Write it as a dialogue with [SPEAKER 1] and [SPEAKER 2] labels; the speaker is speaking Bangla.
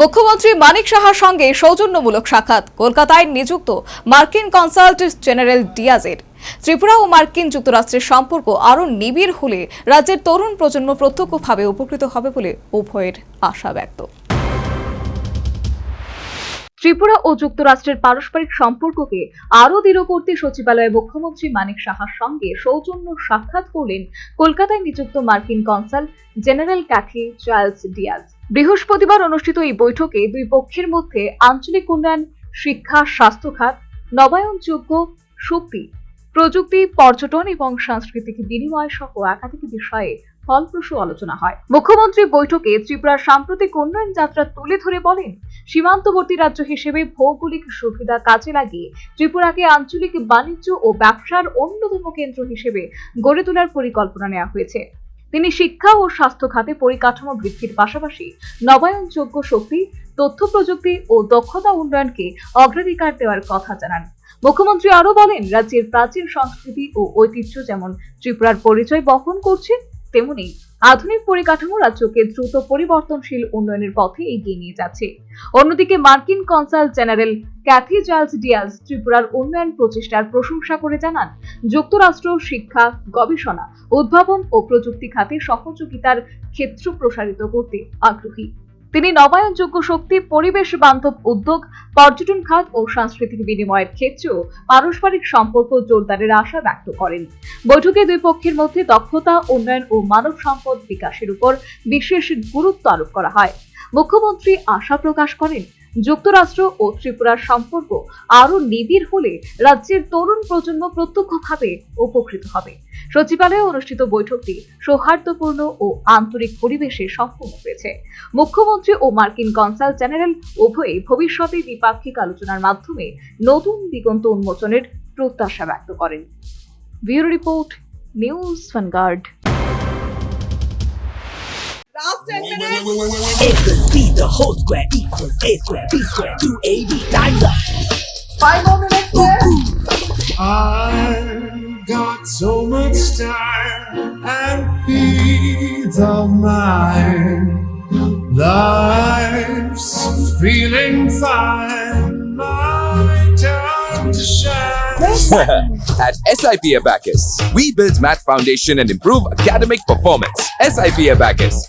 [SPEAKER 1] মুখ্যমন্ত্রী মানিক সাহার সঙ্গে সৌজন্যমূলক সাক্ষাৎ। কলকাতায় নিযুক্ত মার্কিন কনসালটেন্ট জেনারেল ডিয়াজের। ত্রিপুরা ও মার্কিন যুক্তরাষ্ট্রের সম্পর্ক আরও নিবিড় হলে রাজ্যের তরুণ প্রজন্ম প্রত্যক্ষভাবে উপকৃত হবে বলে উভয়ের আশা ব্যক্ত। ত্রিপুরা ও যুক্তরাষ্ট্রের পারস্পরিক সম্পর্ককে আরও দৃঢ় করতে সচিবালয়ে মুখ্যমন্ত্রী মানিক সাহার সঙ্গে সৌজন্য সাক্ষাৎ করলেন কলকাতায় নিযুক্ত মার্কিন consul general Kathy Charles Diaz. বৃহস্পতিবার অনুষ্ঠিত এই বৈঠকে দুই পক্ষের মধ্যে আঞ্চলিক উন্নয়ন, শিক্ষা, স্বাস্থ্য খাত, নবায়নযোগ্য শক্তি, প্রযুক্তি, পর্যটন এবং সাংস্কৃতিক বিনিময় সহ একাধিক বিষয়ে ফলপ্রসূ আলোচনা হয়। মুখ্যমন্ত্রী বৈঠকে ত্রিপুরার সাম্প্রতিক উন্নয়ন যাত্রা তুলে ধরে বলেন, সীমান্তবর্তী রাজ্য হিসেবে ভৌগোলিক সুবিধা কাজে লাগিয়ে ত্রিপুরাকে আঞ্চলিক বাণিজ্য ও ব্যবসার অন্যতম কেন্দ্র হিসেবে গড়ে তোলার পরিকল্পনা নেওয়া হয়েছে। তিনি শিক্ষা ও স্বাস্থ্য খাতে পরিকাঠামো বৃদ্ধির পাশাপাশি নবায়নযোগ্য শক্তি, তথ্য প্রযুক্তি ও দক্ষতা উন্নয়নকে অগ্রাধিকার দেওয়ার কথা জানান। মুখ্যমন্ত্রী আরও বলেন, রাজ্যের প্রাচীন সংস্কৃতি ও ঐতিহ্য যেমন ত্রিপুরার পরিচয় বহন করছে তেমনি আধুনিক পরিকাঠামো রাজ্যকে দ্রুত পরিবর্তনশীল উন্নয়নের পথে এগিয়ে নিয়ে যাচ্ছে। অন্যদিকে মার্কিন consul general Kathy Charles Diaz ত্রিপুরার উন্নয়ন প্রচেষ্টার প্রশংসা করে জানান, যুক্তরাষ্ট্র শিক্ষা, গবেষণা, উদ্ভাবন ও প্রযুক্তি খাতে সহযোগিতার ক্ষেত্র প্রসারিত করতে আগ্রহী। তিনি নবায়নযোগ্য শক্তি, পরিবেশ বান্ধব উদ্যোগ, পর্যটন খাত ও সাংস্কৃতিক বিনিময়ের ক্ষেত্রেও পারস্পরিক সম্পর্ক জোরদারের আশা ব্যক্ত করেন। বৈঠকে দুই পক্ষের মধ্যে দক্ষতা, উন্নয়ন ও মানব সম্পদ বিকাশের উপর বিশেষ গুরুত্ব আরোপ করা হয়। মুখ্যমন্ত্রী আশা প্রকাশ করেন যুক্তরাষ্ট্র ও ত্রিপুরার সম্পর্ক আরও নিবিড় হলে রাজ্যের তরুণ প্রজন্ম প্রত্যক্ষভাবে উপকৃত হবে। সচিবালয়ে অনুষ্ঠিত বৈঠকটি সৌহার্দ্যপূর্ণ ও আন্তরিক পরিবেশে সম্পন্ন হয়েছে। মুখ্যমন্ত্রী ও মার্কিন কনসাল জেনারেল উভয়ে ভবিষ্যতে দ্বিপাক্ষিক আলোচনার মাধ্যমে নতুন দিগন্ত উন্মোচনের প্রত্যাশা ব্যক্ত করেন। Bureau report, news Vanguard
[SPEAKER 2] A plus B, the whole square equals A square, B square, 2AB times up.
[SPEAKER 3] Five more minutes there.
[SPEAKER 4] I've got so much time and peace of mind. Life's feeling fine. My time to shine.
[SPEAKER 5] At SIP Abacus, we build math foundation and improve academic performance. SIP Abacus,